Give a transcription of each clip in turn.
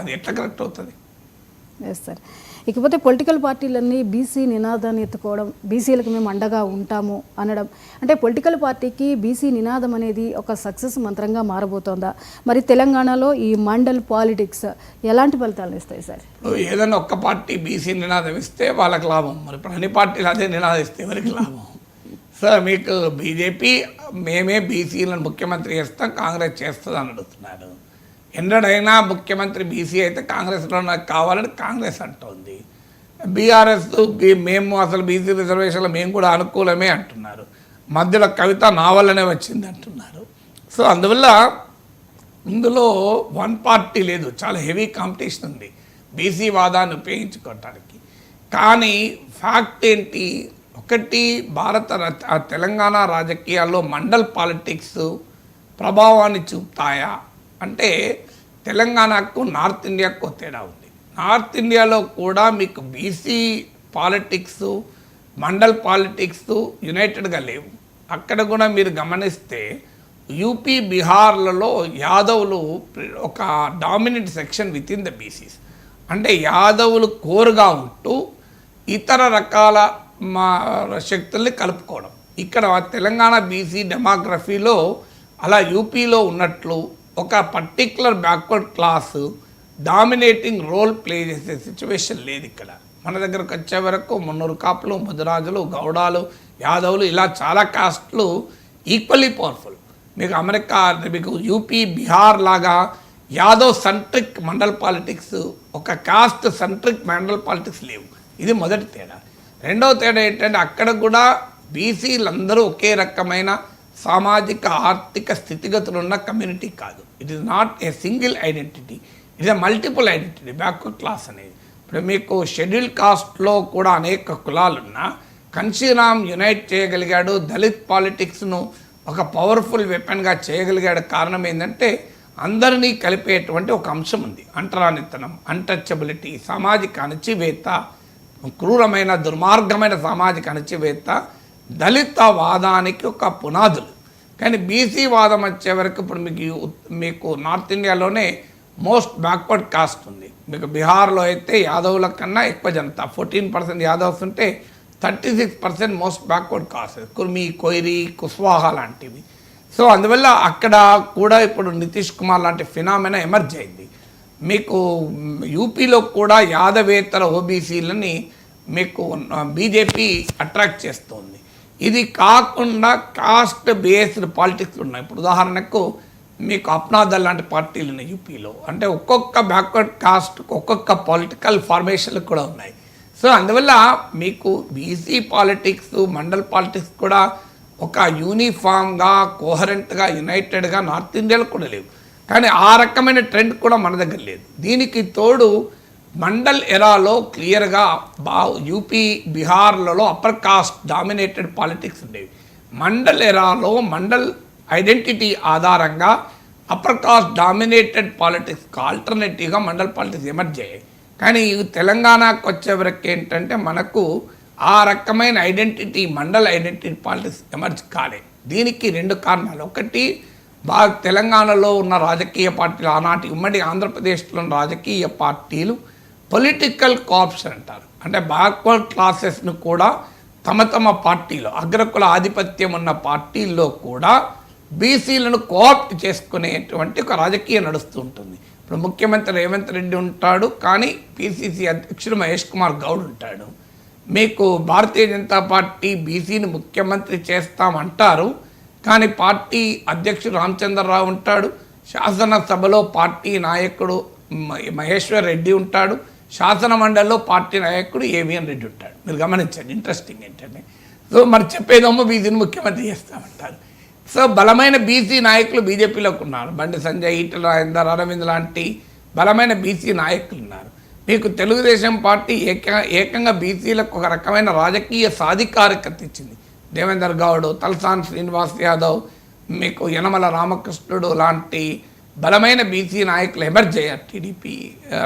అది ఎట్లా కరెక్ట్ అవుతుంది? ఎస్ సార్ ఇకపోతే పొలిటికల్ పార్టీలన్నీ బీసీ నినాదాన్ని ఎత్తుకోవడం బీసీలకు మేము అండగా ఉంటాము అనడం. అంటే పొలిటికల్ పార్టీకి బీసీ నినాదం అనేది ఒక సక్సెస్ మంత్రంగా మారబోతోందా? మరి తెలంగాణలో ఈ మండల్ పాలిటిక్స్ ఎలాంటి ఫలితాలను ఇస్తాయి సార్ ఏదైనా ఒక్క పార్టీ బీసీ నినాదం ఇస్తే వాళ్ళకి లాభం. మరి ఇప్పుడు అన్ని పార్టీలు అదే నినాదిస్తే ఎవరికి లాభం? సార్ మీకు బీజేపీ మేమే బీసీలను ముఖ్యమంత్రి చేస్తాం కాంగ్రెస్ చేస్తుంది అని అడుగుతున్నారు. ఎన్నడైనా ముఖ్యమంత్రి బీసీ అయితే కాంగ్రెస్లో నాకు కావాలని కాంగ్రెస్ అంటోంది. బీఆర్ఎస్ మేము అసలు బీసీ రిజర్వేషన్లో మేము కూడా అనుకూలమే అంటున్నారు. మధ్యలో కవిత నా వల్లనే వచ్చింది అంటున్నారు. సో అందువల్ల ఇందులో వన్ పార్టీ లేదు. చాలా హెవీ కాంపిటీషన్ ఉంది. బీసీ వాదాన్ని ఉపయోగించుకోవటానికి. కానీ ఫ్యాక్ట్ ఏంటి? ఒకటి భారత తెలంగాణ రాజకీయాల్లో మండల్ పాలిటిక్స్ ప్రభావాన్ని చూపుతాయా? అంటే తెలంగాణకు నార్త్ ఇండియాకు తేడా ఉంది. నార్త్ ఇండియాలో కూడా మీకు బీసీ పాలిటిక్స్ మండల్ పాలిటిక్స్ యునైటెడ్గా లేవు. అక్కడ కూడా మీరు గమనిస్తే యూపీ బీహార్లలో యాదవులు ఒక dominant section with in the BCs అంటే యాదవులు కోరుగా ఉంటూ ఇతర రకాల మా శక్తుల్ని కలుపుకోవడం. ఇక్కడ తెలంగాణ బీసీ డెమోగ్రఫీలో అలా యూపీలో ఉన్నట్లు ఒక particular backward class dominating role play చేసే సిచ్యువేషన్ లేదు ఇక్కడ. మన దగ్గరకు వచ్చే వరకు మున్నూరు కాపులు ముదిరాజులు గౌడాలు యాదవులు ఇలా చాలా కాస్ట్లు ఈక్వల్లీ పవర్ఫుల్ మీకు అమెరికా మీకు యూపీ బీహార్ లాగా యాదవ్ సెంట్రిక్ మండల్ పాలిటిక్స్ ఒక కాస్ట్ సెంట్రిక్ మండల్ పాలిటిక్స్ లేవు. ఇది మొదటి తేడా. రెండవ తేడా ఏంటంటే అక్కడ కూడా బీసీలందరూ ఒకే రకమైన సామాజిక ఆర్థిక స్థితిగతులు ఉన్న కమ్యూనిటీ కాదు it is not a single identity it is multiple identity backward class అనేది. ఇప్పుడు మీకు షెడ్యూల్ కాస్ట్లో కూడా అనేక కులాలున్నా కన్సీరామ్ యునైట్ చేయగలిగాడు దళిత్ పాలిటిక్స్ను ఒక పవర్ఫుల్ వెపన్గా చేయగలిగాడు కారణం ఏంటంటే అందరినీ కలిపేటువంటి ఒక అంశం ఉంది. అంటరానితనం అన్టచబిలిటీ సామాజిక అణచివేత క్రూరమైన దుర్మార్గమైన సామాజిక అణచివేత దళిత వాదానికి ఒక పునాదులు. కానీ బీసీ వాదం వచ్చే వరకు ఇప్పుడు మీకు మీకు నార్త్ ఇండియాలోనే మోస్ట్ బ్యాక్వర్డ్ కాస్ట్ ఉంది. మీకు బీహార్లో అయితే యాదవుల కన్నా ఎక్కువ జనతా ఫోర్టీన్ పర్సెంట్ యాదవ్స్ ఉంటే thirty six percent most backward caste. Kurmi Koiri Kushwaha లాంటివి. సో అందువల్ల అక్కడ కూడా ఇప్పుడు నితీష్ కుమార్ లాంటి ఫినామినా ఎమర్జ్ అయింది. మీకు యూపీలో కూడా యాదవేతర ఓబీసీలని మీకు బీజేపీ అట్రాక్ట్ చేస్తోంది. ఇది కాకుండా కాస్ట్ బేస్డ్ పాలిటిక్స్ ఉన్నాయి. ఇప్పుడు ఉదాహరణకు మీకు అప్నాదల్ లాంటి పార్టీలు ఉన్నాయి యూపీలో. అంటే ఒక్కొక్క బ్యాక్వర్డ్ కాస్ట్ ఒక్కొక్క పొలిటికల్ ఫార్మేషన్లు కూడా ఉన్నాయి. సో అందువల్ల మీకు బీసీ పాలిటిక్స్ మండల్ పాలిటిక్స్ కూడా ఒక యూనిఫామ్గా కోహరెంట్గా యునైటెడ్గా నార్త్ ఇండియాలో కూడా లేవు. కానీ ఆ రకమైన ట్రెండ్ కూడా మన దగ్గర లేదు. దీనికి తోడు మండల్ ఎరాలో క్లియర్గా బా యూపీ బీహార్లలో అప్పర్ కాస్ట్ డామినేటెడ్ పాలిటిక్స్ ఉండేవి. మండల్ ఎరాలో మండల్ ఐడెంటిటీ ఆధారంగా అప్పర్ కాస్ట్ డామినేటెడ్ పాలిటిక్స్కి ఆల్టర్నేటివ్గా మండల్ పాలిటిక్స్ ఎమర్జ్ అయ్యాయి. కానీ ఇవి తెలంగాణకు వచ్చేవరకు ఏంటంటే మనకు ఆ రకమైన identity Mandal identity politics emerge కాలే. దీనికి రెండు కారణాలు. ఒకటి బాగా తెలంగాణలో ఉన్న రాజకీయ పార్టీలు ఆనాటి ఉమ్మడి ఆంధ్రప్రదేశ్లో ఉన్న రాజకీయ పార్టీలు పొలిటికల్ కాప్స్ అంటారు. అంటే బ్యాక్వర్డ్ క్లాసెస్ను కూడా తమ తమ పార్టీలో అగ్రకుల ఆధిపత్యం ఉన్న పార్టీల్లో కూడా బీసీలను కోఆప్ట్ చేసుకునేటువంటి ఒక రాజకీయం నడుస్తూ ఉంటుంది. ఇప్పుడు ముఖ్యమంత్రి రేవంత్ రెడ్డి ఉంటాడు కానీ పిసిసి అధ్యక్షుడు మహేష్ కుమార్ గౌడ్ ఉంటాడు. మీకు భారతీయ జనతా పార్టీ బీసీని ముఖ్యమంత్రి చేస్తామంటారు కానీ పార్టీ అధ్యక్షుడు రామచంద్రరావు ఉంటాడు శాసనసభలో పార్టీ నాయకుడు మహేశ్వర్ రెడ్డి ఉంటాడు శాసన మండలిలో పార్టీ నాయకుడు ఏవిఎన్ రెడ్డి ఉంటాడు. మీరు గమనించండి ఇంట్రెస్టింగ్ ఏంటంటే సో మరి చెప్పేదేమో బీసీని ముఖ్యమంత్రి చేస్తామంటారు. సో బలమైన బీసీ నాయకులు బీజేపీలోకి ఉన్నారు. బండి సంజయ్ ఈటల రాజేందర్ అరవింద్ లాంటి బలమైన బీసీ నాయకులు ఉన్నారు. మీకు తెలుగుదేశం పార్టీ ఏక ఏకంగా బీసీలకు ఒక రకమైన రాజకీయ సాధికారికత ఇచ్చింది. దేవేందర్ గౌడ్ తలసాన్ శ్రీనివాస్ యాదవ్ మీకు యనమల రామకృష్ణుడు లాంటి బలమైన బీసీ నాయకులు ఎమర్జ్ అయ్యారు టీడీపీ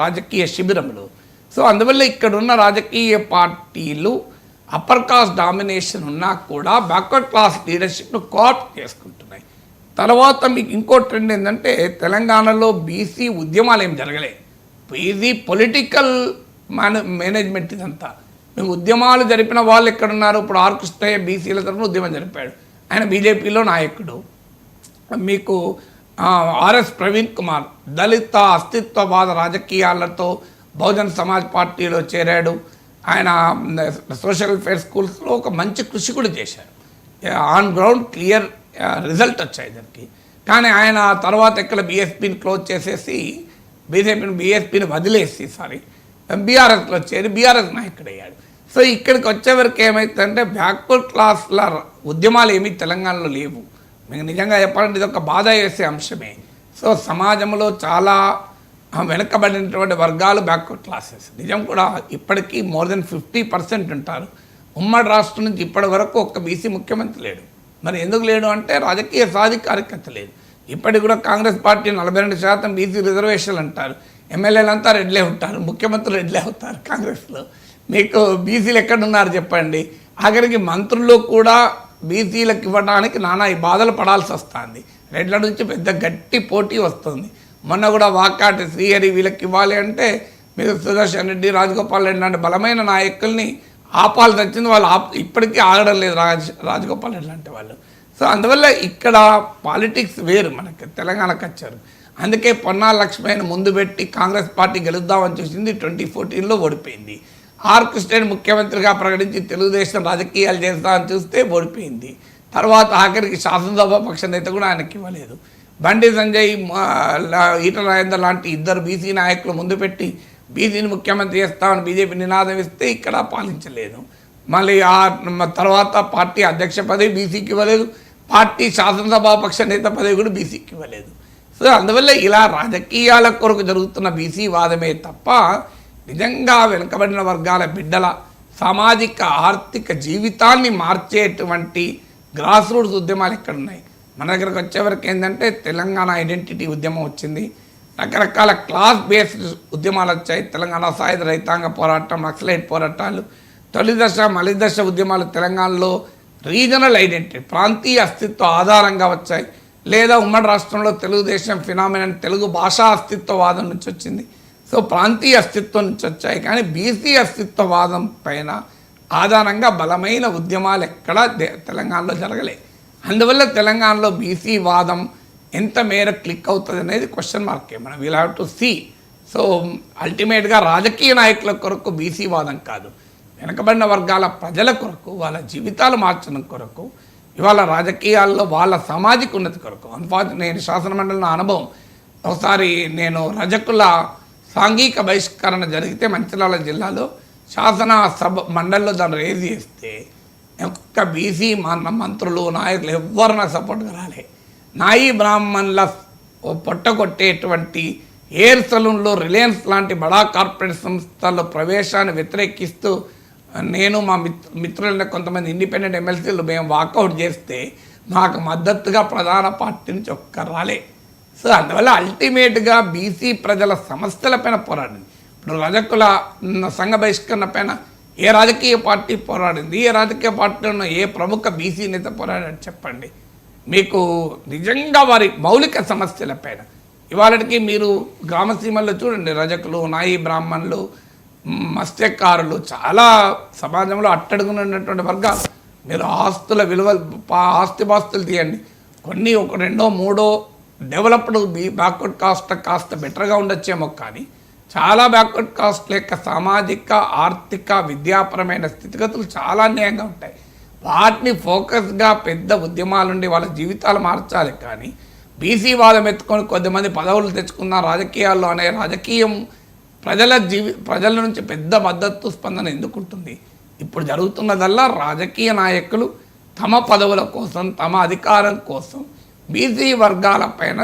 రాజకీయ శిబిరంలో. సో అందువల్ల ఇక్కడున్న రాజకీయ పార్టీలు అప్పర్ క్లాస్ డామినేషన్ ఉన్నా కూడా బ్యాక్వర్డ్ క్లాస్ లీడర్షిప్ను కోఆప్ చేసుకుంటున్నాయి. తర్వాత మీకు ఇంకో ట్రెండ్ ఏంటంటే తెలంగాణలో బీసీ ఉద్యమాలు ఏం జరగలేదు ఇది పొలిటికల్ మేన మేనేజ్మెంట్ ఇదంతా. మేము ఉద్యమాలు జరిపిన వాళ్ళు ఎక్కడున్నారు? ఇప్పుడు ఆర్ కృష్ణయ్య బీసీల తరఫున ఉద్యమం జరిపాడు. ఆయన బీజేపీలో నాయకుడు. మీకు ఆర్ఎస్ ప్రవీణ్ కుమార్ దళిత అస్తిత్వవాద రాజకీయాలతో బహుజన్ సమాజ్ పార్టీలో చేరాడు. ఆయన సోషల్ వెల్ఫేర్ స్కూల్స్లో ఒక మంచి కృషి కూడా చేశారు. ఆన్ గ్రౌండ్ క్లియర్ రిజల్ట్ వచ్చాయి దానికి కానీ ఆయన తర్వాత ఎక్కడ బీఎస్పీని క్లోజ్ చేసేసి బీజేపీని బీఎస్పీని వదిలేసి సారీ బీఆర్ఎస్లో చేరి బీఆర్ఎస్ నాయకుడయ్యాడు. సో ఇక్కడికి వచ్చేవరకు ఏమైతుందంటే బ్యాక్వర్డ్ క్లాస్ల ఉద్యమాలు ఏమీ తెలంగాణలో లేవు. మీకు నిజంగా చెప్పాలంటే ఇది ఒక బాధ వేసే అంశమే. సో సమాజంలో చాలా వెనుకబడినటువంటి వర్గాలు బ్యాక్వర్డ్ క్లాసెస్. నిజం కూడా ఇప్పటికీ మోర్ దెన్ ఫిఫ్టీ పర్సెంట్ ఉంటారు. ఉమ్మడి రాష్ట్రం నుంచి ఇప్పటి వరకు ఒక్క బీసీ ముఖ్యమంత్రి లేడు. మరి ఎందుకు లేడు అంటే రాజకీయ సాధికారికత లేదు. ఇప్పటికి కూడా కాంగ్రెస్ పార్టీ నలభై రెండు శాతం బీసీ రిజర్వేషన్లు అంటారు. ఎమ్మెల్యేలు అంతా రెడ్లే ఉంటారు. ముఖ్యమంత్రులు రెడ్లే అవుతారు కాంగ్రెస్లో. మీకు బీసీలు ఎక్కడున్నారు చెప్పండి. ఆఖరికి మంత్రులు కూడా బీసీలకు ఇవ్వడానికి నానా ఈ బాధలు పడాల్సి వస్తుంది. రెడ్ల నుంచి పెద్ద గట్టి పోటీ వస్తుంది. మొన్న కూడా వాకాటి శ్రీహరి వీళ్ళకి ఇవ్వాలి అంటే మీరు సుదర్శన్ రెడ్డి రాజగోపాల్ రెడ్డి లాంటి బలమైన నాయకుల్ని ఆపాల్సి వచ్చింది. వాళ్ళు ఆప్ ఇప్పటికీ ఆగడం లేదు రాజ్ రాజగోపాల్ రెడ్డి లాంటి వాళ్ళు. సో అందువల్ల ఇక్కడ పాలిటిక్స్ వేరు మనకి తెలంగాణకు వచ్చారు అందుకే పొన్నాల లక్ష్మయ్యను ముందు పెట్టి కాంగ్రెస్ పార్టీ గెలుద్దామని చూసింది ట్వంటీ ఫోర్టీన్లో ఓడిపోయింది. ఆర్ ముఖ్యమంత్రిగా ప్రకటించి తెలుగుదేశం రాజకీయాలు చేస్తామని చూస్తే ఓడిపోయింది. తర్వాత ఆఖరికి శాసనసభ పక్ష నేత కూడా ఆయనకి ఇవ్వలేదు. బండి సంజయ్ మా, ఈటల రాజేందర్ లాంటి ఇద్దరు బీసీ నాయకులు ముందు పెట్టి బీసీని ముఖ్యమంత్రి చేస్తామని బీజేపీ నినాదం ఇస్తే ఇక్కడ పాలించలేదు. మళ్ళీ ఆ తర్వాత పార్టీ అధ్యక్ష పదవి బీసీకి ఇవ్వలేదు. పార్టీ శాసనసభాపక్ష నేత పదవి కూడా బీసీకి ఇవ్వలేదు. సో అందువల్ల ఇలా రాజకీయాల కొరకు జరుగుతున్న బీసీ వాదమే తప్ప నిజంగా వెనుకబడిన వర్గాల బిడ్డల సామాజిక ఆర్థిక జీవితాన్ని మార్చేటువంటి గ్రాస్ రూట్స్ ఉద్యమాలు ఎక్కడ ఉన్నాయి మన దగ్గరకు వచ్చేవరకు ఏంటంటే తెలంగాణ ఐడెంటిటీ ఉద్యమం వచ్చింది. రకరకాల క్లాస్ బేస్డ్ ఉద్యమాలు వచ్చాయి. తెలంగాణ సాయుధ రైతాంగ పోరాటం నక్సలైట్ పోరాటాలు తొలి దశ ఉద్యమాలు తెలంగాణలో రీజనల్ ఐడెంటిటీ ప్రాంతీయ అస్తిత్వ ఆధారంగా వచ్చాయి. లేదా ఉమ్మడి రాష్ట్రంలో తెలుగుదేశం ఫినామినన్ తెలుగు భాషా అస్తిత్వవాదం నుంచి వచ్చింది. సో ప్రాంతీయ అస్తిత్వం నుంచి వచ్చాయి. కానీ బీసీ అస్తిత్వవాదం పైన ఆధారంగా బలమైన ఉద్యమాలు ఎక్కడా తెలంగాణలో జరగలే. అందువల్ల తెలంగాణలో బీసీ వాదం ఎంత మేర క్లిక్ అవుతుంది అనేది క్వశ్చన్ మార్కే మనం we'll have to see so అల్టిమేట్గా రాజకీయ నాయకుల కొరకు బీసీ వాదం కాదు. వెనకబడిన వర్గాల ప్రజల కొరకు వాళ్ళ జీవితాలు మార్చడం కొరకు ఇవాళ రాజకీయాల్లో వాళ్ళ సామాజిక ఉన్నతి కొరకు. అన్ఫార్చు నేను శాసనమండలి అనుభవం. ఒకసారి నేను రజకుల సాంఘిక బహిష్కరణ జరిగితే మంచిర్యాల జిల్లాలో శాసన సభ మండలిలో దాన్ని రేజ్ చేస్తే ఒక్క బీసీ మన మంత్రులు నాయకులు ఎవ్వరు సపోర్ట్గా రాలే నాయి బ్రాహ్మణుల పొట్టగొట్టేటువంటి ఎయిర్ సలూన్లో రిలయన్స్ లాంటి బడా కార్పొరేట్ సంస్థల ప్రవేశాన్ని వ్యతిరేకిస్తూ నేను మా మిత్ర మిత్రులైన కొంతమంది ఇండిపెండెంట్ ఎమ్మెల్సీలు మేము వాకౌట్ చేస్తే మాకు మద్దతుగా ప్రధాన పార్టీ నుంచి ఒక్క రాలే. సో అందువల్ల అల్టిమేట్గా బీసీ ప్రజల సమస్యలపైన పోరాడింది. ఇప్పుడు రజకుల సంఘ బహిష్కరణ పైన ఏ రాజకీయ పార్టీ పోరాడింది? ఏ రాజకీయ పార్టీలో ఏ ప్రముఖ బీసీ నేత పోరాడాడు చెప్పండి. మీకు నిజంగా వారి మౌలిక సమస్యలపైన ఇవాళకి మీరు గ్రామసీమల్లో చూడండి రజకులు నాయి బ్రాహ్మణులు మత్స్యకారులు చాలా సమాజంలో అట్టడుగునటువంటి వర్గాలు. మీరు ఆస్తుల విలువలు ఆస్తిపాస్తులు తీయండి. కొన్ని ఒక రెండో మూడో డెవలప్డ్ బి బ్యాక్వర్డ్ కాస్ట్ కాస్త బెటర్గా ఉండొచ్చేమో కానీ చాలా బ్యాక్వర్డ్ కాస్ట్ యొక్క సామాజిక ఆర్థిక విద్యాపరమైన స్థితిగతులు చాలా అన్యాయంగా ఉంటాయి. వాటిని ఫోకస్గా పెద్ద ఉద్యమాలుండి వాళ్ళ జీవితాలు మార్చాలి కానీ బీసీ వాదం ఎత్తుకొని కొద్దిమంది పదవులు తెచ్చుకున్న రాజకీయాల్లో అనే రాజకీయం ప్రజల జీవి ప్రజల నుంచి పెద్ద మద్దతు స్పందన ఎందుకుంటుంది ఇప్పుడు జరుగుతున్నదల్లా రాజకీయ నాయకులు తమ పదవుల కోసం తమ అధికారం కోసం బీసీ వర్గాల పైన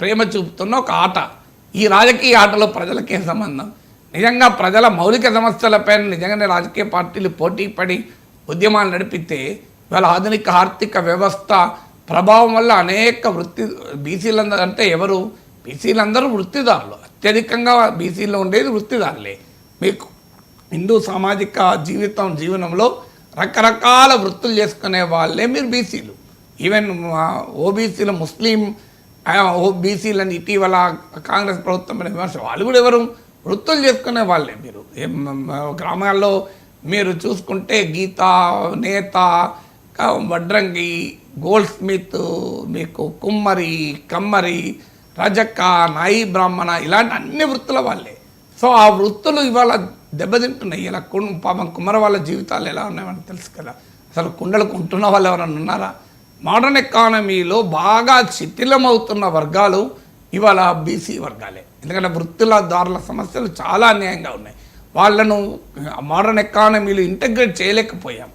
ప్రేమ చూపుతున్న ఒక ఆట. ఈ రాజకీయ ఆటలో ప్రజలకే సంబంధం? నిజంగా ప్రజల మౌలిక సమస్యలపైన నిజంగానే రాజకీయ పార్టీలు పోటీ పడి ఉద్యమాలు నడిపితే ఇవాళ ఆధునిక ఆర్థిక వ్యవస్థ ప్రభావం వల్ల అనేక వృత్తి బీసీలందరూ అంటే ఎవరు? బీసీలందరూ వృత్తిదారులు. అత్యధికంగా బీసీలో ఉండేది వృత్తిదారులే. మీకు హిందూ సామాజిక జీవితం జీవనంలో రకరకాల వృత్తులు చేసుకునే వాళ్ళే మీరు బీసీలు. ఈవెన్ ఓబీసీల ముస్లిం ఓబీసీలను ఇటీవల కాంగ్రెస్ ప్రభుత్వం మీద విమర్శ వాళ్ళు కూడా ఎవరు వృత్తులు చేసుకునే వాళ్ళే మీరు. గ్రామాల్లో మీరు చూసుకుంటే గీత నేత వడ్రంగి గోల్డ్ స్మిత్ మీకు కుమ్మరి కమ్మరి రజక్క నాయి బ్రాహ్మణ ఇలాంటి అన్ని వృత్తుల వాళ్ళే. సో ఆ వృత్తులు ఇవాళ దెబ్బతింటున్నాయి. ఇలా కుం పాపం కుమ్మర వాళ్ళ జీవితాలు ఎలా ఉన్నాయని తెలుసు కదా. అసలు కుండలు కొంటున్న వాళ్ళు ఎవరన్నా ఉన్నారా? మోడర్న్ ఎకానమీలో బాగా శిథిలమవుతున్న వర్గాలు ఇవాళ బీసీ వర్గాలే. ఎందుకంటే వృత్తుల దారుల సమస్యలు చాలా అన్యాయంగా ఉన్నాయి. వాళ్ళను మోడర్న్ ఎకానమీలో ఇంటగ్రేట్ చేయలేకపోయాం.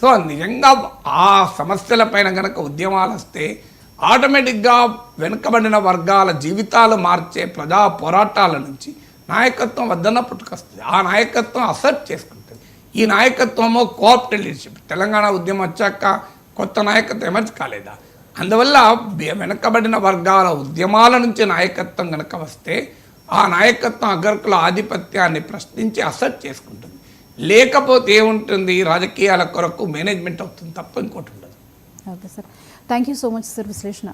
సో నిజంగా ఆ సమస్యల పైన కనుక ఉద్యమాలు వస్తే ఆటోమేటిక్గా వెనుకబడిన వర్గాల జీవితాలు మార్చే ప్రజా పోరాటాల నుంచి నాయకత్వం వద్దన్న పుట్టుకొస్తుంది. ఆ నాయకత్వం అసర్ట్ చేసుకుంటుంది. ఈ నాయకత్వము కోఆప్టెడ్ లీడర్షిప్. తెలంగాణ ఉద్యమం వచ్చాక కొత్త నాయకత్వం ఎమర్జ్ కాలేదా? అందువల్ల వెనకబడిన వర్గాల ఉద్యమాల నుంచి నాయకత్వం కనుక వస్తే ఆ నాయకత్వం అగ్రకుల ఆధిపత్యాన్ని ప్రశ్నించి అసర్ట్ చేసుకుంటుంది. లేకపోతే ఏముంటుంది? రాజకీయాల కొరకు మేనేజ్మెంట్ అవుతుంది తప్ప ఇంకోటి ఉండదు. Okay sir. Thank you so much sir విశ్లేషణ.